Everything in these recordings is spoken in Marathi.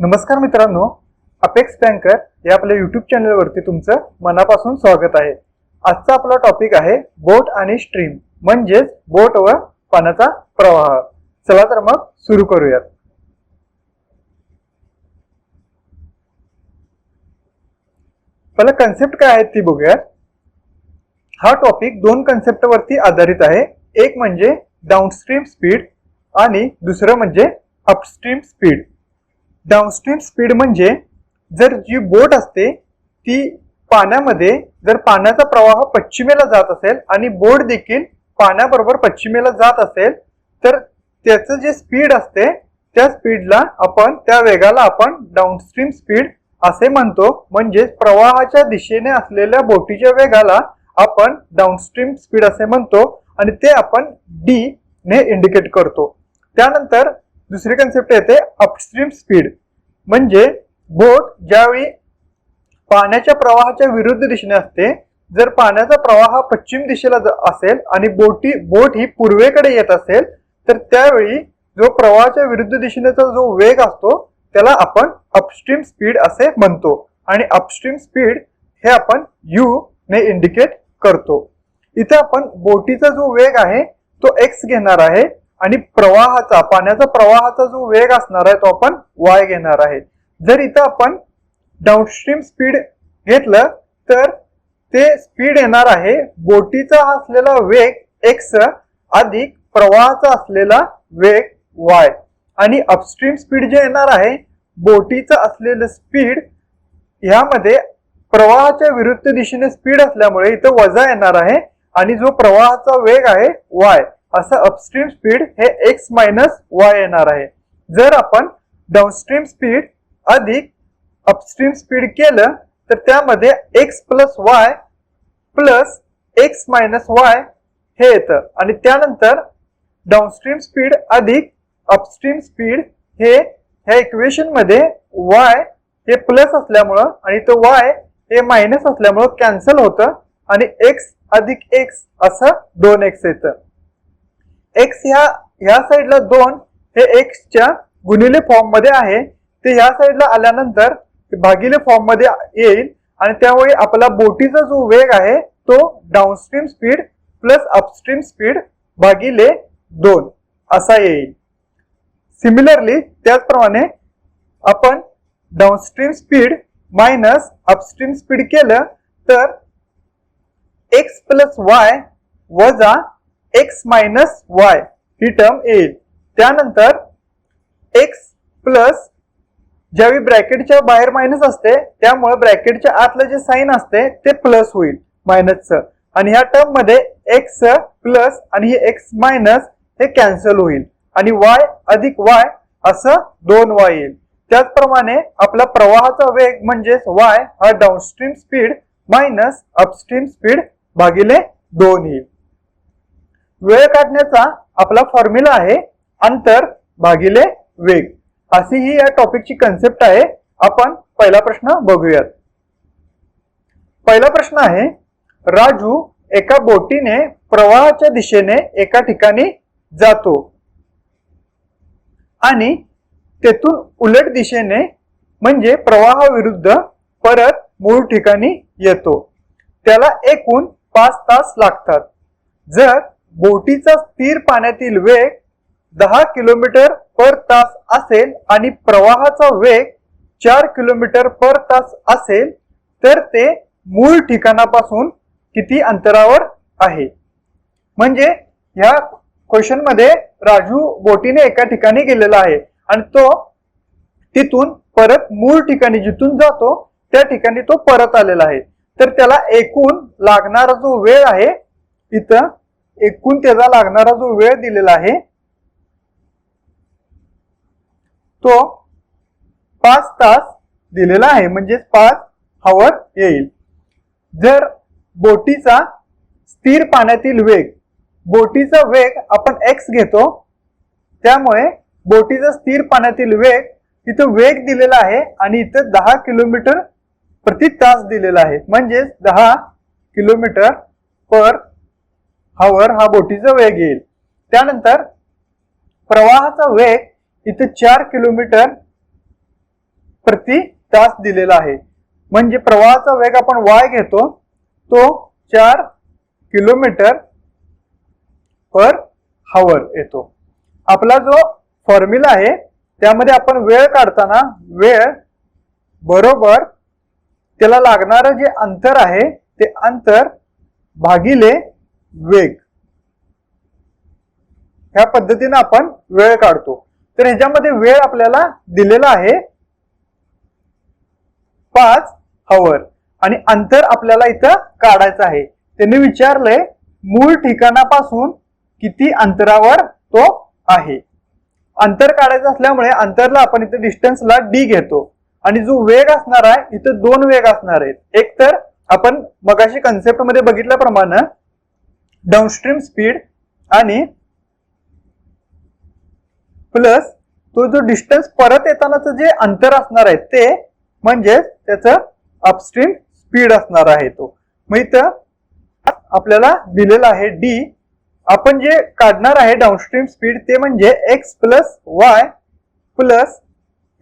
नमस्कार मित्रांनो अपेक्स बँकर या आपल्या युट्यूब चॅनलवरती तुमचं मनापासून स्वागत आहे. आजचा आपला टॉपिक आहे बोट आणि स्ट्रीम म्हणजेच बोट व पाण्याचा प्रवाह. चला तर मग सुरू करूयात. पहिला कन्सेप्ट काय आहेत ती बघूयात. हा टॉपिक दोन कन्सेप्टवरती आधारित आहे. एक म्हणजे डाऊनस्ट्रीम स्पीड आणि दुसरं म्हणजे अपस्ट्रीम स्पीड डाऊनस्ट्रीम स्पीड म्हणजे जर जी बोट असते ती पाण्यामध्ये जर पाण्याचा प्रवाह पश्चिमेला जात असेल आणि बोट देखील पाण्याबरोबर पश्चिमेला जात असेल तर त्याचं जे स्पीड असते त्या स्पीडला आपण त्या वेगाला आपण डाऊनस्ट्रीम स्पीड असे म्हणतो. म्हणजे प्रवाहाच्या दिशेने असलेल्या बोटीच्या वेगाला आपण डाऊनस्ट्रीम स्पीड असे म्हणतो आणि ते आपण डी ने इंडिकेट करतो. त्यानंतर दुसरी कन्सेप्ट येते अपस्ट्रीम स्पीड म्हणजे बोट ज्यावेळी पाण्याच्या प्रवाहाच्या विरुद्ध दिशेने असते जर पाण्याचा प्रवाह पश्चिम दिशेला असेल आणि बोटी बोट ही पूर्वेकडे येत असेल तर त्यावेळी जो प्रवाहाच्या विरुद्ध दिशेनेचा जो वेग असतो त्याला आपण अपस्ट्रीम स्पीड असे म्हणतो. आणि अपस्ट्रीम स्पीड हे आपण यू ने इंडिकेट करतो. इथे आपण बोटीचा जो वेग आहे तो एक्स घेणार आहे. आणि प्रवाहाचा पाण्याचा प्रवाहाचा जो वेग असणार आहे तो आपण वाय घेणार आहे. जर इथं आपण डाऊनस्ट्रीम स्पीड घेतलं तर ते स्पीड येणार आहे. बोटीचा असलेला वेग एक्स अधिक प्रवाहाचा असलेला वेग वाय आणि अपस्ट्रीम स्पीड जे येणार आहे बोटीचं असलेलं स्पीड ह्यामध्ये प्रवाहाच्या विरुद्ध दिशेने स्पीड असल्यामुळे इथं वजा येणार आहे आणि जो प्रवाहाचा वेग आहे वाय असं अपस्ट्रीम स्पीड हे एक्स मायनस वाय येणार आहे. जर आपण डाऊनस्ट्रीम स्पीड अधिक अपस्ट्रीम स्पीड केलं तर त्यामध्ये X plus Y plus X minus Y हे येतं. आणि त्यानंतर डाऊनस्ट्रीम स्पीड अधिक अपस्ट्रीम स्पीड हे ह्या इक्वेशनमध्ये वाय हे प्लस असल्यामुळं आणि तो वाय हे मायनस असल्यामुळं कॅन्सल होतं आणि एक्स अधिक एक्स असं दोन एक्स येतं. एक्स ह्या ह्या साईडला दोन हे एक्सच्या गुणिले फॉर्ममध्ये आहे. ते ह्या साईडला आल्यानंतर ते भागिले फॉर्ममध्ये येईल आणि त्यामुळे आपला बोटीचा जो वेग आहे तो downstream speed plus upstream speed भागिले दोन असा येईल. सिमिलरली त्याचप्रमाणे आपण downstream speed minus upstream speed केलं तर एक्स प्लस वाय वजा एक्स मायनस वाय ही टर्म येईल. त्यानंतर एक्स प्लस ज्यावेळी ब्रॅकेटच्या बाहेर मायनस असते त्यामुळे ब्रॅकेटच्या आतलं जे साईन असते ते प्लस होईल मायनसचं आणि ह्या टर्ममध्ये एक्स प्लस आणि हे एक्स मायनस हे कॅन्सल होईल. आणि वाय अधिक वाय असं दोन वाय येईल. त्याचप्रमाणे आपला प्रवाहाचा वेग म्हणजेच वाय हा downstream speed minus upstream speed भागिले दोन येईल. वेळ काढण्याचा आपला फॉर्म्युला आहे अंतर भागिले वेग. अशी ही या टॉपिकची कन्सेप्ट आहे. आपण पहिला प्रश्न बघूयात. पहिला प्रश्न आहे राजू एका बोटीने प्रवाहाच्या दिशेने एका ठिकाणी जातो आणि तेथून उलट दिशेने म्हणजे प्रवाहाविरुद्ध परत मूळ ठिकाणी येतो. त्याला एकूण पाच तास लागतात. जर बोटीचा स्थिर पाण्यातील वेग दहा किलोमीटर पर तास असेल आणि प्रवाहाचा वेग चार किलोमीटर पर तास असेल तर ते मूळ ठिकाणापासून किती अंतरावर आहे? म्हणजे ह्या क्वेश्चनमध्ये राजू बोटीने एका ठिकाणी गेलेला आहे आणि तो तिथून परत मूळ ठिकाणी जिथून जातो त्या ठिकाणी तो परत आलेला आहे. तर त्याला एकूण लागणारा जो वेळ आहे इथं एकूण त्याचा लागणारा जो वेळ दिलेला आहे तो पाच तास दिलेला आहे. म्हणजेच पाच हवर येईल. जर बोटीचा स्थिर पाण्यातील वेग बोटीचा वेग आपण एक्स घेतो त्यामुळे बोटीचा स्थिर पाण्यातील वेग इथं वेग दिलेला आहे आणि इथं दहा किलोमीटर प्रति तास दिलेला आहे. म्हणजेच दहा किलोमीटर पर हवर हा बोटीचा वेग येईल. त्यानंतर प्रवाहाचा वेग इथे चार किलोमीटर प्रति तास दिलेला आहे. म्हणजे प्रवाहाचा वेग आपण वाय घेतो तो चार किलोमीटर पर हावर येतो. आपला जो फॉर्म्युला आहे त्यामध्ये आपण वेळ काढताना वेळ बरोबर त्याला लागणारं जे अंतर आहे ते अंतर भागिले वेग. ह्या पद्धतीने आपण वेळ काढतो. तर ह्याच्यामध्ये वेळ आपल्याला दिलेला आहे पाच हवर आणि अंतर आपल्याला इथं काढायचं आहे. त्यांनी विचारलंय मूळ ठिकाणापासून किती अंतरावर तो आहे. अंतर काढायचं असल्यामुळे अंतरला आपण इथे डिस्टन्सला डी घेतो. आणि जो वेग असणार आहे इथं दोन वेग असणार आहेत. एक तर आपण मगाशी कन्सेप्टमध्ये बघितल्याप्रमाणे डाऊनस्ट्रीम स्पीड आणि प्लस तो जो डिस्टन्स परत येतानाचं जे अंतर असणार आहे ते म्हणजेच त्याचं अपस्ट्रीम स्पीड असणार आहे तो. मग इथं आपल्याला दिलेला आहे डी आपण जे काढणार आहे डाऊनस्ट्रीम स्पीड ते म्हणजे एक्स प्लस वाय प्लस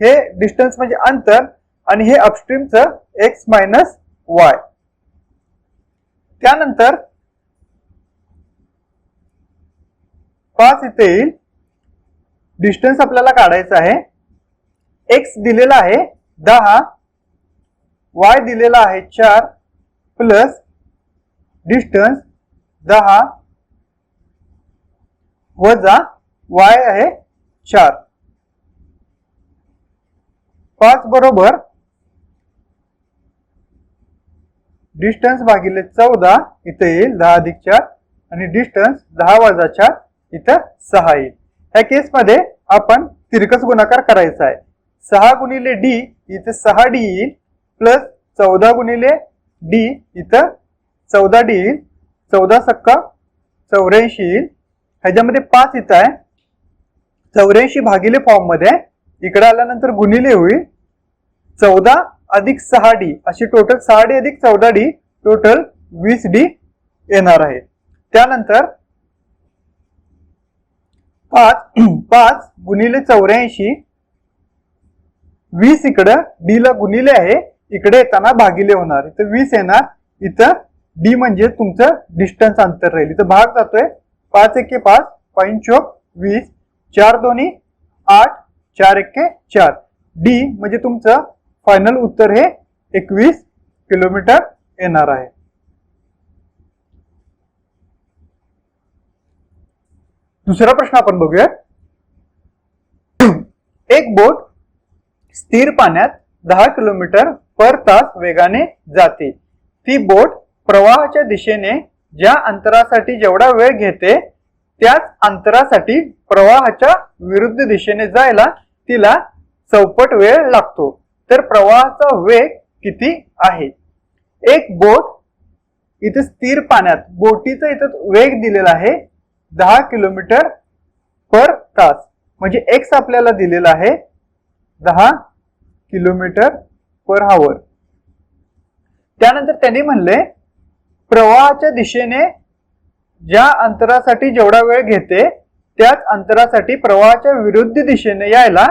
हे डिस्टन्स म्हणजे अंतर आणि हे अपस्ट्रीमचं एक्स मायनस वाय त्यानंतर पाच इथे येईल. डिस्टन्स आपल्याला काढायचं आहे. एक्स दिलेला आहे दहा. वाय दिलेला आहे चार. प्लस डिस्टन्स दहा. वजा वाय आहे चार. पाच बरोबर. डिस्टन्स भागिले चौदा इथे येईल दहा अधिक चार. आणि डिस्टन्स दहा वजा चार. इथं सहा येईल. ह्या केसमध्ये आपण तिरकस गुणाकार करायचा आहे. सहा गुणिले डी इथं सहा डी येईल प्लस चौदा गुणिले डी इथं चौदा डी येईल. चौदा सक्का चौऱ्याऐंशी येईल. ह्याच्यामध्ये पाच इथं आहे. चौऱ्याऐंशी भागिले फॉर्ममध्ये इकडे आल्यानंतर गुणिले होईल. चौदा अधिक सहा डी अशी टोटल सहा डी अधिक चौदा डी टोटल वीस डी येणार आहे. त्यानंतर पाच पाच गुणिले चौऱ्याऐंशी. वीस इकडं डी ला गुणिले आहे इकडे येताना भागिले होणार. इथं वीस येणार इथं डी म्हणजे तुमचं डिस्टन्स अंतर राहील. इथं भाग जातोय पाच एके पाच पंचोक वीस चार दोन्ही आठ चार एके चार. डी म्हणजे तुमचं फायनल उत्तर हे एकवीस किलोमीटर येणार आहे. दुसरा प्रश्न आपण बघूया एक बोट स्थिर पाण्यात दहा किलोमीटर पर तास वेगाने जाते. ती बोट प्रवाहाच्या दिशेने ज्या अंतरासाठी जेवढा वेळ घेते त्याच अंतरासाठी प्रवाहाच्या विरुद्ध दिशेने जायला तिला चौपट वेळ लागतो. तर प्रवाहाचा वेग किती आहे? एक बोट इथं स्थिर पाण्यात बोटीचा इथं वेग दिलेला आहे दहा किलोमीटर पर तास. म्हणजे एक्स आपल्याला दिलेला आहे दहा किलोमीटर पर हावर त्यानंतर त्यांनी म्हणले प्रवाहाच्या दिशेने ज्या अंतरासाठी जेवढा वेळ घेते त्याच अंतरासाठी प्रवाहाच्या विरुद्ध दिशेने यायला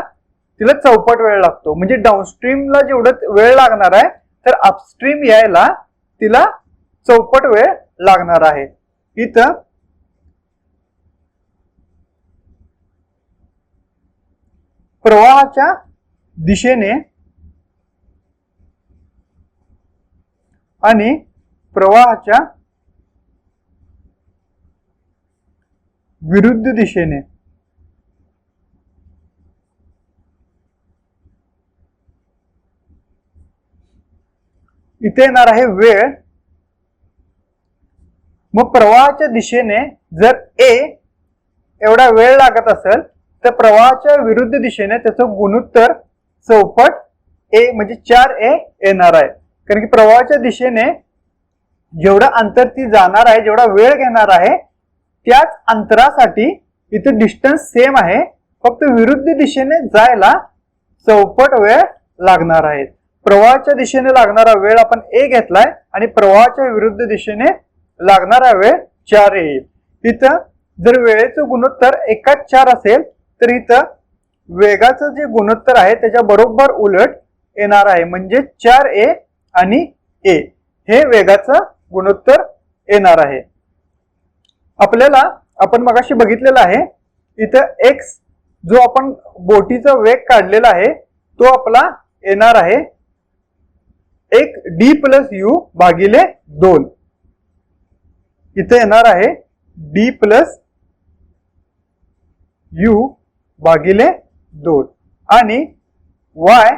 तिला चौपट वेळ लागतो. म्हणजे डाऊनस्ट्रीमला जेवढं वेळ लागणार आहे तर अपस्ट्रीम यायला तिला चौपट वेळ लागणार आहे. इथं प्रवाहाच्या दिशेने आणि प्रवाहाच्या विरुद्ध दिशेने. इथे येणार आहे वेळ. मग प्रवाहाच्या दिशेने जर ए एवढा वेळ लागत असेल तर प्रवाहाच्या विरुद्ध दिशेने त्याचं गुणोत्तर चौपट ए म्हणजे चार ए येणार आहे. कारण की प्रवाहाच्या दिशेने जेवढं अंतर ती जाणार आहे जेवढा वेळ घेणार आहे त्याच अंतरासाठी इथे डिस्टन्स सेम आहे. फक्त विरुद्ध दिशेने जायला चौपट वेळ लागणार आहे. प्रवाहाच्या दिशेने लागणारा वेळ आपण ए घेतलाय आणि प्रवाहाच्या विरुद्ध दिशेने लागणारा वेळ चार येईल इथं जर वेळेचं गुणोत्तर एकाच चार असेल तर इथं वेगाचं जे गुणोत्तर आहे त्याच्या बरोबर उलट येणार आहे. म्हणजे चार ए आणि ए. हे वेगाचं गुणोत्तर येणार आहे. आपल्याला आपण मगाशी बघितलेलं आहे इथं एक्स जो आपण बोटीचा वेग काढलेला आहे तो आपला येणार आहे एक डी प्लस यू भागिले दोन. इथे येणार आहे डी प्लस यू भागिले दोन. आणि वाय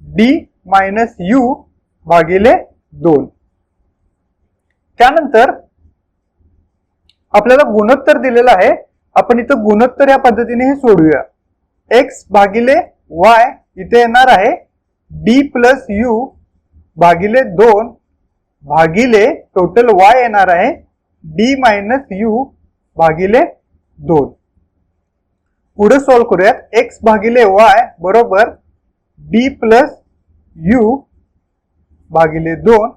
डी मायनस यू भागिले दोन. त्यानंतर आपल्याला गुणोत्तर दिलेलं आहे. आपण इथं गुणोत्तर या पद्धतीने हे सोडूया. एक्स भागिले वाय इथे येणार आहे. डी प्लस यू भागिले दोन भागिले टोटल वाय येणार आहे. डी मायनस यू भागिले दोन. पुढे सॉल्व्ह करूयात. एक्स भागिले वाय बरोबर डी प्लस यू भागिले दोन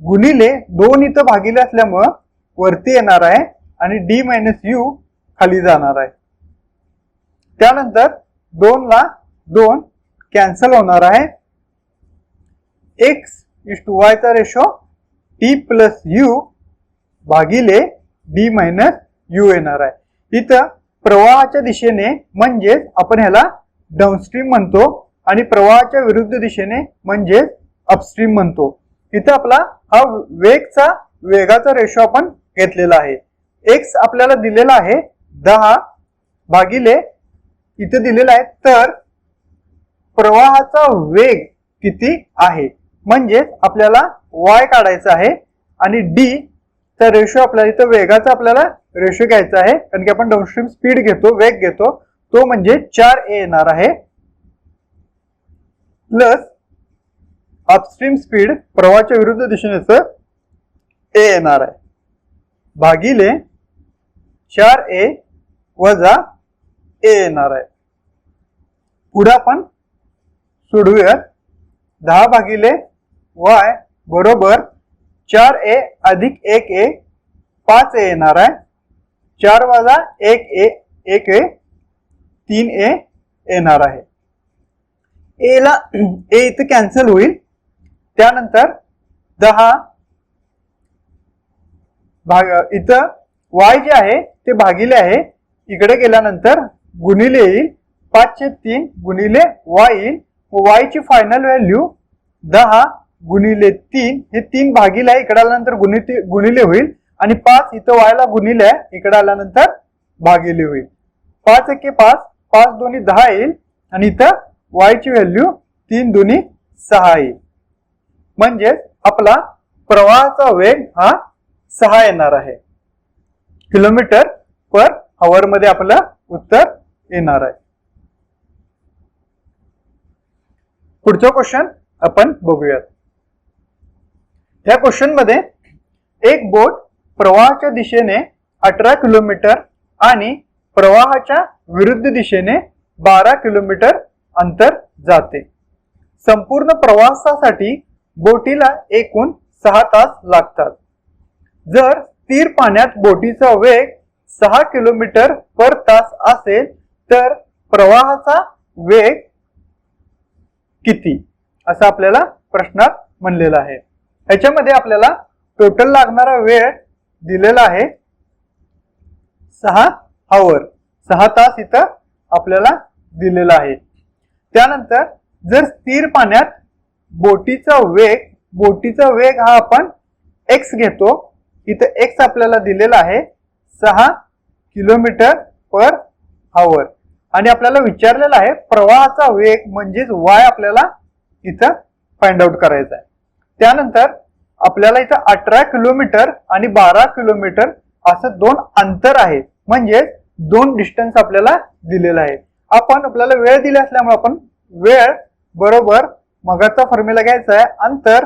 गुणिले दोन इथं भागिले असल्यामुळं वरती येणार आहे आणि डी मायनस यू खाली जाणार आहे. त्यानंतर दोनला दोन कॅन्सल होणार आहे. एक्स इज टू वायचा रेशो टी प्लस यू भागिले डी मायनस यू येणार आहे. इथं प्रवाहाच्या दिशेने म्हणजेच आपण ह्याला डाऊनस्ट्रीम म्हणतो आणि प्रवाहाच्या विरुद्ध दिशेने म्हणजेच अपस्ट्रीम म्हणतो. इथं आपला हा वेगचा वेगाचा रेशो आपण घेतलेला आहे. एक्स आपल्याला दिलेला आहे दहा भागिले इथे दिलेला आहे तर प्रवाहाचा वेग किती आहे? म्हणजेच आपल्याला वाय काढायचा आहे आणि डी चा रेशो आपल्याला इथं वेगाचा आपल्याला रेशो घ्यायचा आहे. कारण की आपण डाऊनस्ट्रीम स्पीड घेतो वेग घेतो. तो म्हणजे चार ए येणार आहे. प्लस अपस्ट्रीम स्पीड प्रवाहाच्या विरुद्ध दिशेनेच ए येणार आहे. भागिले चार ए वजा ए येणार आहे. पुढे आपण सोडूयात दहा भागिले वाय बरोबर चार ए अधिक एक ए पाच ए येणार आहे. चार वजा एक ए एक ए तीन ए येणार आहे. ए ला ए इथं कॅन्सल होईल. त्यानंतर दहा भाग इथं वाय जे आहे ते भागिले आहे. इकडे गेल्यानंतर गुणिले येईल. पाचशे तीन गुणिले वाय येईल. वायची फायनल व्हॅल्यू दहा गुणिले तीन हे तीन भागिले आहे. इकडे आल्यानंतर गुणिले गुणिले होईल. आणि पाच इथं वायला गुणिले इकडे आल्यानंतर भागिले होईल. पाच एके पाच पाच दोन्ही दहा येईल आणि इथं वायची व्हॅल्यू तीन दोन्ही सहा येईल. म्हणजेच आपला प्रवाहाचा वेग हा सहा येणार आहे. किलोमीटर पर हवर मध्ये आपलं उत्तर येणार आहे. पुढचा क्वेश्चन आपण बघूयात. या क्वेश्चनमध्ये एक बोट प्रवाहाच्या दिशेने अठरा किलोमीटर आणि प्रवाहाच्या विरुद्ध दिशेने बारा किलोमीटर अंतर जाते. संपूर्ण प्रवासासाठी बोटीला एकूण सहा तास लागतात. जर स्थिर पाण्यात बोटीचा वेग सहा किलोमीटर पर तास असेल तर प्रवाहाचा वेग किती? असं आपल्याला प्रश्नात म्हणलेला आहे. ह्याच्यामध्ये आपल्याला टोटल लागणारा वेळ दिलेला आहे. सहा आवर सहा तास इथं आपल्याला दिलेला आहे. त्यानंतर जर स्थिर पाण्यात बोटीचा वेग बोटीचा वेग हा आपण एक्स घेतो. इथं एक्स आपल्याला दिलेला आहे सहा किलोमीटर पर आवर आणि आपल्याला विचारलेला आहे प्रवाहाचा वेग म्हणजेच वाय आपल्याला इथं फाइंड आउट करायचा आहे त्यानंतर आपल्याला इथं अठरा किलोमीटर आणि बारा किलोमीटर असं दोन अंतर आहे. म्हणजे दोन डिस्टन्स आपल्याला दिलेला आहे. आपण आपल्याला वेळ दिली असल्यामुळे आपण वेळ बरोबर मगाचा फॉर्म्युला घ्यायचा आहे. अंतर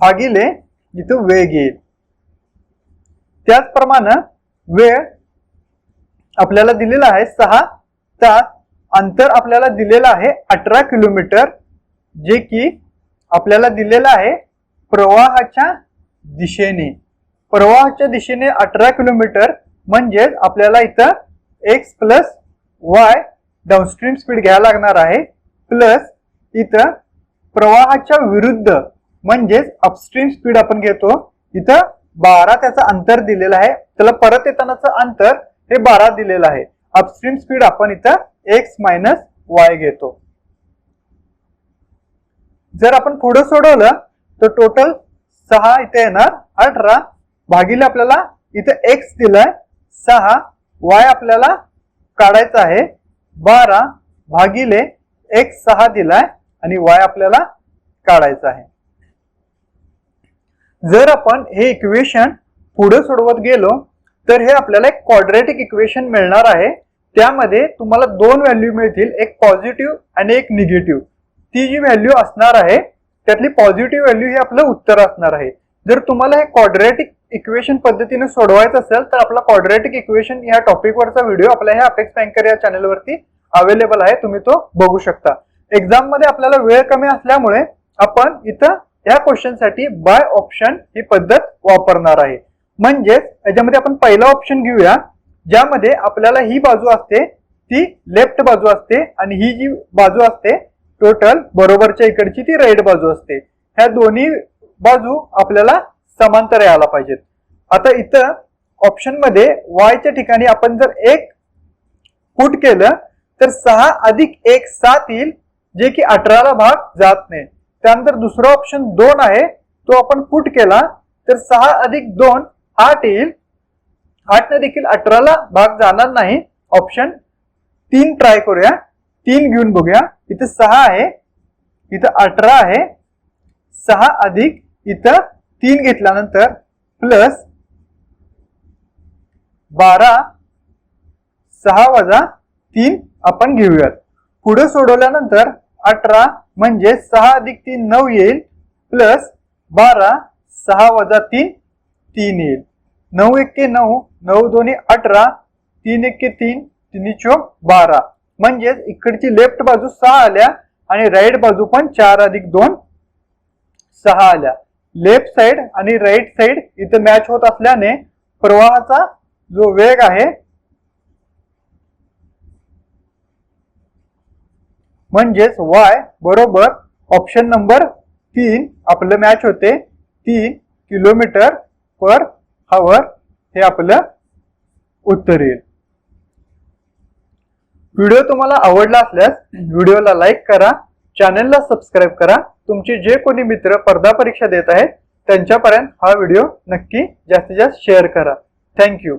भागिले इथं वेग येईल. त्याचप्रमाणे वेळ आपल्याला दिलेला आहे सहा. तास अंतर आपल्याला दिलेलं आहे अठरा किलोमीटर जे की आपल्याला दिलेलं आहे प्रवाहाच्या दिशेने. प्रवाहाच्या दिशेने अठरा किलोमीटर म्हणजेच आपल्याला इथं X plus Y downstream speed घ्यायला लागणार आहे. प्लस इथं प्रवाहाच्या विरुद्ध म्हणजेच अपस्ट्रीम स्पीड आपण घेतो. इथं बारा त्याचं अंतर दिलेलं आहे. त्याला परत येतानाचं अंतर हे बारा दिलेलं आहे. अपस्ट्रीम स्पीड आपण इथं एक्स मायनस वाय घेतो. जर आपण पुढं सोडवलं तर टोटल सहा इथे येणार अठरा. भागिले आपल्याला इथे एक्स दिलाय सहा. वाय आपल्याला काढायचा आहे बारा. भागिले एक्स सहा दिलाय आणि वाय आपल्याला काढायचं आहे. जर आपण हे इक्वेशन पुढे सोडवत गेलो तर हे आपल्याला एक क्वाड्रेटिक इक्वेशन मिळणार आहे. त्यामध्ये तुम्हाला दोन व्हॅल्यू मिळतील एक पॉझिटिव्ह आणि एक निगेटिव्ह ती जी व्हॅल्यू असणार आहे त्यातली पॉझिटिव्ह व्हॅल्यू हे आपलं उत्तर असणार आहे. जर तुम्हाला हे क्वाड्रेटिक इक्वेशन पद्धतीने सोडवायचं असेल तर आपला क्वाड्रेटिक इक्वेशन या टॉपिकवरचा व्हिडिओ आपल्या ह्या अपेक्स बँकर या चॅनलवरती अवेलेबल आहे. तुम्ही तो बघू शकता. एक्झाममध्ये आपल्याला वेळ कमी असल्यामुळे आपण इथं या क्वेश्चनसाठी बाय ऑप्शन ही पद्धत वापरणार आहे. म्हणजेच याच्यामध्ये आपण पहिला ऑप्शन घेऊया ज्यामध्ये आपल्याला ही बाजू असते ती लेफ्ट बाजू असते आणि ही जी बाजू असते टोटल बरोबरच्या इकडची ती राईट बाजू असते. ह्या दोन्ही बाजू आपल्याला समांतर यायला पाहिजेत. आता इथं ऑप्शनमध्ये वायच्या ठिकाणी आपण जर एक पुट केलं तर सहा अधिक एक सात येईल जे की अठराला भाग जात नाही. त्यानंतर दुसरा ऑप्शन दोन आहे तो आपण पुट केला तर सहा अधिक दोन आठ येईल. आठ ने देखील अठराला भाग जाणार नाही. ऑप्शन तीन ट्राय करूया. तीन घेऊन बघूया. इथं सहा आहे इथं अठरा आहे सहा अधिक इथं तीन घेतल्यानंतर प्लस बारा सहा वजा तीन आपण घेऊयात. पुढे सोडवल्यानंतर अठरा म्हणजे सहा अधिक तीन नऊ येईल प्लस बारा सहा वजा तीन तीन येईल. नऊ एक्के नऊ नऊ दोन्ही अठरा तीन एक्के तीन तिन्ही चोक बारा. म्हणजेच इकडची लेफ्ट बाजू सहा आल्या आणि राईट बाजू पण चार अधिक दोन सहा आल्या. लेफ्ट साइड आणि राईट साइड इथे मॅच होत असल्याने प्रवाहाचा जो वेग आहे म्हणजेच वाय बरोबर ऑप्शन नंबर तीन आपलं मॅच होते. तीन किलोमीटर पर हवर हे आपलं उत्तर येईल. व्हिडिओ तुम्हाला आवडला असल्यास व्हिडिओला लाईक करा चॅनलला सबस्क्राईब करा. तुमचे जे कोणी मित्र स्पर्धा परीक्षा देत आहेत त्यांच्यापर्यंत हा व्हिडिओ नक्की जास्तीत जास्त शेअर करा. थँक्यू.